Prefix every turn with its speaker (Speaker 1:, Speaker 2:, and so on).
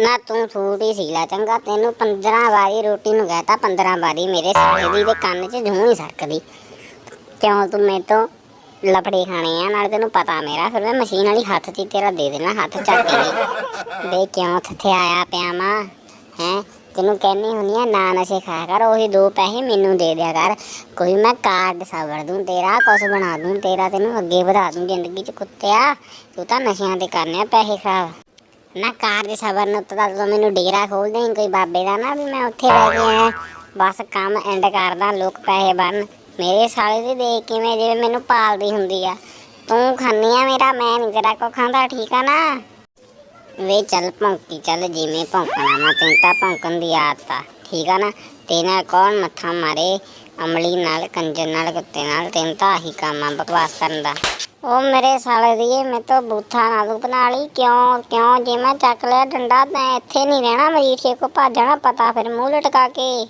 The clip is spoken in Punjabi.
Speaker 1: ਨਾ ਤੂੰ ਸੂਟ ਹੀ ਸੀ ਲੈ ਚੰਗਾ, ਤੈਨੂੰ 15 ਵਾਰੀ ਰੋਟੀ ਨੂੰ ਕਹਤਾ 15 ਵਾਰੀ ਮੇਰੇ ਸਾਲੇ ਦੇ ਕੰਨ 'ਚ ਜੂੰ ਹੀ ਸਰਕਦੀ। ਕਿਉਂ ਤੂੰ ਮੇਰੇ ਤੋਂ ਲਫੜੇ ਖਾਣੇ ਆ? ਨਾਲ ਤੈਨੂੰ ਪਤਾ ਮੇਰਾ, ਫਿਰ ਮੈਂ ਮਸ਼ੀਨ ਵਾਲੀ ਹੱਥ 'ਚ ਹੀ ਤੇਰਾ ਦੇ ਦੇਣਾ, ਹੱਥ ਚੱਕ ਕੇ। ਬੇ ਕਿਉਂ ਥੱਥੇ ਆਇਆ ਪਿਆ ਮਾਂ ਹੈ? ਤੈਨੂੰ ਕਹਿੰਨੀ ਹੁੰਦੀ ਆ, ਨਾ ਨਸ਼ੇ ਖਾਇਆ ਕਰ, ਉਹੀ ਦੋ ਪੈਸੇ ਮੈਨੂੰ ਦੇ ਦਿਆ ਕਰ। ਕੋਈ ਮੈਂ ਕਾਰਡ ਸਵਰ ਦੂੰ ਤੇਰਾ, ਕੁਛ ਬਣਾ ਦੂੰ ਤੇਰਾ, ਤੈਨੂੰ ਅੱਗੇ ਵਧਾ ਦੂੰ ਜ਼ਿੰਦਗੀ 'ਚ ਕੁੱਤਿਆ। ਤੂੰ ਤਾਂ ਨਸ਼ਿਆਂ ਤੇ ਕਰਨੇ ਆ ਪੈਸੇ ਖਰਾਬ। ਨਾ ਕਾਰ ਦੇ ਸਬਰ ਨੂੰ ਤਾਂ ਤੂੰ ਮੈਨੂੰ ਡੇਰਾ ਖੋਲ ਦੇ ਕੋਈ ਬਾਬੇ ਦਾ ਨਾ ਵੀ ਮੈਂ ਉੱਥੇ ਰਹਿ ਕੇ ਬਸ ਕੰਮ ਐਂਡ ਕਰਦਾ, ਲੋਕ ਪੈਸੇ ਬਣ ਮੇਰੇ ਸਾਲੇ ਦੇ ਦੇਖ ਕਿਵੇਂ ਜਿਵੇਂ ਮੈਨੂੰ ਪਾਲਦੀ ਹੁੰਦੀ ਆ। ਤੂੰ ਖਾਨੀ ਆ ਮੇਰਾ, ਮੈਂ ਨਹੀਂ ਤੇਰਾ ਕੋ ਖਾਂਦਾ, ਠੀਕ ਆ ਨਾ? ਵੇ ਚੱਲ ਭੌਂਕੀ, ਚੱਲ ਜਿਵੇਂ ਭੌਂਕਣਾ ਮੈਂ ਤੈਨੂੰ ਤਾਂ ਭੌਂਕਣ ਦੀ ਆਦਤ ਆ, ਠੀਕ ਆ ਨਾ? ਤੇਰੇ ਨਾਲ ਕੌਣ ਮੱਥਾ ਮਾਰੇ? ਅਮਲੀ ਨਾਲ, ਕੰਜਰ ਨਾਲ, ਕੁੱਤੇ ਨਾਲ, ਤੈਨੂੰ ਤਾਂ ਆਹੀ ਕੰਮ ਆ ਬਕਵਾਸ ਕਰਨ ਦਾ। ਉਹ ਮੇਰੇ ਸਾਲੇ ਦੀ ਇਹ ਮੇਰੇ ਬੂਥਾ ਨਾ ਤੂੰ ਬਣਾ ਲਈ। ਕਿਉਂ ਕਿਉਂ ਜੇ ਮੈਂ ਚੱਕ ਲਿਆ ਡੰਡਾ ਤਾਂ ਇੱਥੇ ਨਹੀਂ ਰਹਿਣਾ ਮਜੀਠੇ ਕੋ ਜਾਣਾ, ਪਤਾ ਫਿਰ ਮੂੰਹ ਲਟਕਾ ਕੇ।